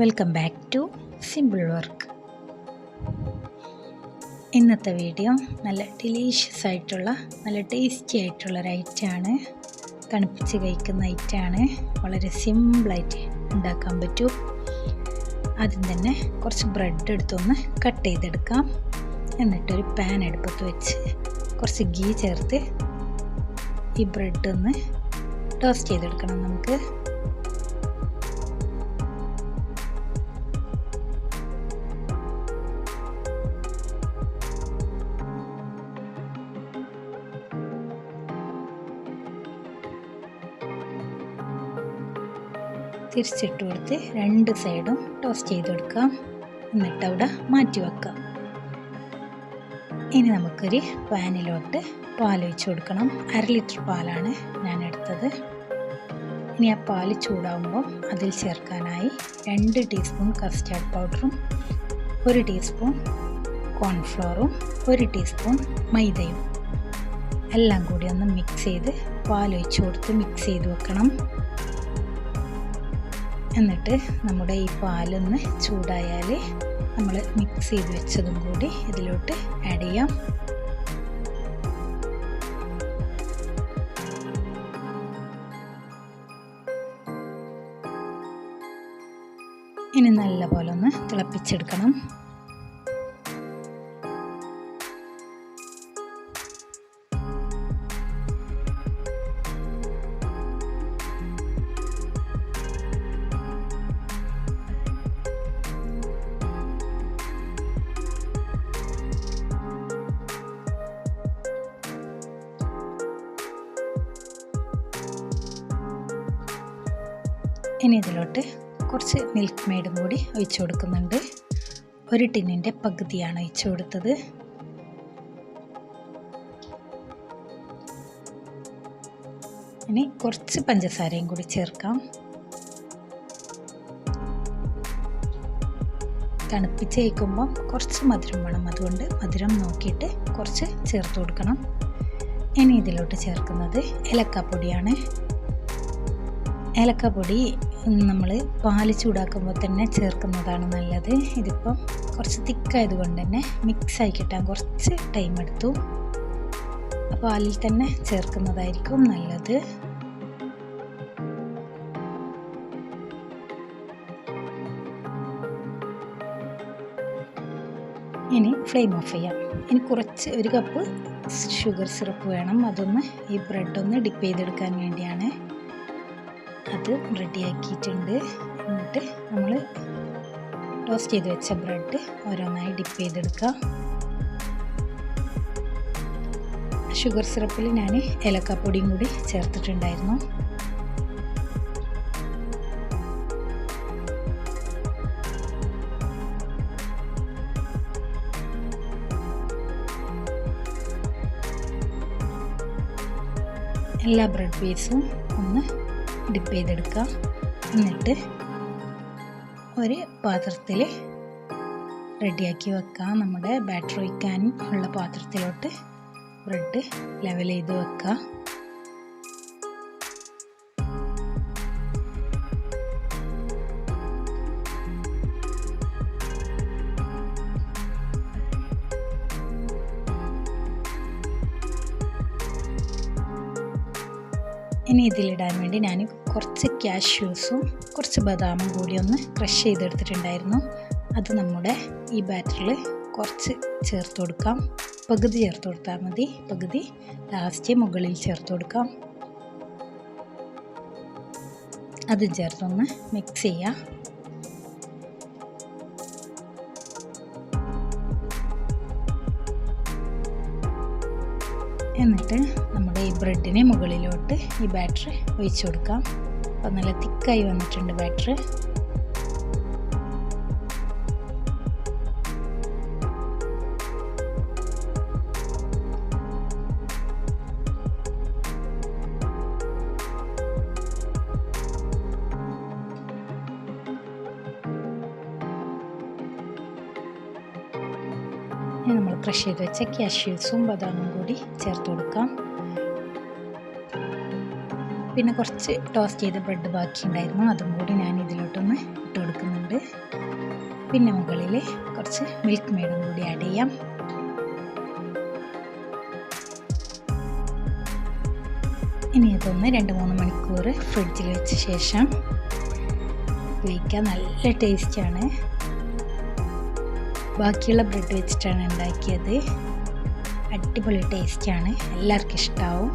Welcome back to simple work ഇന്നത്തെ video നല്ല delicious ആയിട്ടുള്ള നല്ല ടേസ്റ്റി ആയിട്ടുള്ള ഒരു ഐറ്റമാണ് തണുപ്പിച്ച് കഴിക്കുന്ന ഐറ്റമാണ് വളരെ സിമ്പിളായിട്ട് ഉണ്ടാക്കാൻ പറ്റും. ആദ്യം തന്നെ കുറച്ച് ബ്രെഡ് എടുത്തൊന്ന് കട്ട് ചെയ്തെടുക്കാം. എന്നിട്ടൊരു പാൻ അടുപ്പത്ത് വെച്ച് കുറച്ച് ഗീ ചേർത്ത് ഈ ബ്രെഡ് ഒന്ന് ടോസ്റ്റ് ചെയ്തെടുക്കണം നമുക്ക്. തിരിച്ചിട്ട് കൊടുത്ത് രണ്ട് സൈഡും ടോസ്റ്റ് ചെയ്ത് കൊടുക്കാം. എന്നിട്ട് അവിടെ മാറ്റി വെക്കാം. ഇനി നമുക്കൊരു പാനിലോട്ട് പാൽ ഒഴിച്ചു കൊടുക്കണം. അര ലിറ്റർ പാലാണ് ഞാൻ എടുത്തത്. ഇനി ആ പാൽ ചൂടാകുമ്പോൾ അതിൽ ചേർക്കാനായി രണ്ട് ടീസ്പൂൺ കസ്റ്റാർഡ് പൗഡറും ഒരു ടീസ്പൂൺ കോൺഫ്ലോറും ഒരു ടീസ്പൂൺ മൈദയും എല്ലാം കൂടി ഒന്ന് മിക്സ് ചെയ്ത് പാൽ ഒഴിച്ചു കൊടുത്ത് മിക്സ് ചെയ്ത് വെക്കണം. എന്നിട്ട് നമ്മുടെ ഈ പാലൊന്ന് ചൂടായാൽ നമ്മൾ മിക്സ് ചെയ്ത് വെച്ചതും കൂടി ഇതിലോട്ട് ആഡ് ചെയ്യാം. ഇനി നല്ല പോലെ ഒന്ന് തിളപ്പിച്ചെടുക്കണം. ഇനി ഇതിലോട്ട് കുറച്ച് മിൽക്ക് മെയ്ഡും കൂടി ഒഴിച്ചു കൊടുക്കുന്നുണ്ട്. ഒരു ടിന്നിന്റെ പകുതിയാണ് ഒഴിച്ചു കൊടുത്തത്. ഇനി കുറച്ച് പഞ്ചസാരയും കൂടി ചേർക്കാം. തണുപ്പിച്ച് കഴിക്കുമ്പം കുറച്ച് മധുരം വേണം. അതുകൊണ്ട് മധുരം നോക്കിയിട്ട് കുറച്ച് ചേർത്ത് കൊടുക്കണം. ഇനി ഇതിലോട്ട് ചേർക്കുന്നത് ഏലക്കാപ്പൊടിയാണ്. ഏലക്കപ്പൊടി നമ്മൾ പാൽ ചൂടാക്കുമ്പോൾ തന്നെ ചേർക്കുന്നതാണ് നല്ലത്. ഇതിപ്പം കുറച്ച് തിക്കായത് കൊണ്ട് തന്നെ മിക്സായി കിട്ടാൻ കുറച്ച് ടൈം എടുത്തു. പാലിൽ തന്നെ ചേർക്കുന്നതായിരിക്കും നല്ലത്. ഇനി ഫ്ലെയിം ഓഫ് ചെയ്യാം. ഇനി കുറച്ച് ഒരു കപ്പ് ഷുഗർ സിറപ്പ് വേണം. അതൊന്ന് ഈ ബ്രെഡ് ഒന്ന് ഡിപ്പ് ചെയ്തെടുക്കാൻ വേണ്ടിയാണ്. അത് റെഡിയാക്കിയിട്ടുണ്ട്. എന്നിട്ട് നമ്മൾ ടോസ്റ്റ് ചെയ്ത് വെച്ച ബ്രെഡ് ഓരോന്നായി ഡിപ്പ് ചെയ്തെടുക്കാം ഷുഗർ സിറപ്പിൽ ഞാൻ ഏലക്കാപ്പൊടിയും കൂടി ചേർത്തിട്ടുണ്ടായിരുന്നു. എല്ലാ ബ്രെഡ് പീസും ഒന്ന് ഡിപ്പ് ചെയ്തെടുക്കുക. എന്നിട്ട് ഒരു പാത്രത്തിൽ റെഡിയാക്കി വെക്കാം നമ്മുടെ ബാറ്റർ ഒഴിക്കാൻ ഉള്ള പാത്രത്തിലോട്ട് ബ്രെഡ് ലെവൽ ചെയ്ത് വെക്കുക. ഇനി ഇതിലിടാൻ വേണ്ടി ഞാൻ കുറച്ച് ക്യാഷ്യൂസും കുറച്ച് ബദാമും കൂടി ഒന്ന് ക്രഷ് ചെയ്തെടുത്തിട്ടുണ്ടായിരുന്നു. അത് നമ്മുടെ ഈ ബാറ്ററിൽ കുറച്ച് ചേർത്ത് കൊടുക്കാം. പകുതി ചേർത്ത് കൊടുത്താൽ മതി. പകുതി ലാസ്റ്റ് മുകളിൽ ചേർത്ത് കൊടുക്കാം. അതും ചേർത്തൊന്ന് മിക്സ് ചെയ്യാം. എന്നിട്ട് നമ്മുടെ ഈ ബ്രെഡിന് മുകളിലോട്ട് ഈ ബാറ്റർ ഒഴിച്ചു കൊടുക്കാം. അപ്പോൾ നല്ല തിക്കായി വന്നിട്ടുണ്ട് ബാറ്റർ ഇനി നമ്മൾ ക്രഷ് ചെയ്ത് വെച്ച ക്യാഷ്യൂസും ബദാമും കൂടി ചേർത്ത് കൊടുക്കാം. പിന്നെ കുറച്ച് ടോസ്റ്റ് ചെയ്ത ബ്രെഡ് ബാക്കി ഉണ്ടായിരുന്നു. അതും കൂടി ഞാൻ ഇതിലോട്ടൊന്ന് ഇട്ട് കൊടുക്കുന്നുണ്ട്. പിന്നെ മുകളിൽ കുറച്ച് മിൽക്ക് മെയ്ഡും കൂടി ആഡ് ചെയ്യാം. ഇനി ഇതൊന്ന് രണ്ട് മൂന്ന് മണിക്കൂർ ഫ്രിഡ്ജിൽ വെച്ച ശേഷം ഉപയോഗിക്കാൻ നല്ല ടേസ്റ്റാണ് ബാക്കിയുള്ള ബ്രെഡ് വെച്ചിട്ടാണ് ഉണ്ടാക്കിയത്. അടിപൊളി ടേസ്റ്റാണ് എല്ലാവർക്കും ഇഷ്ടമാവും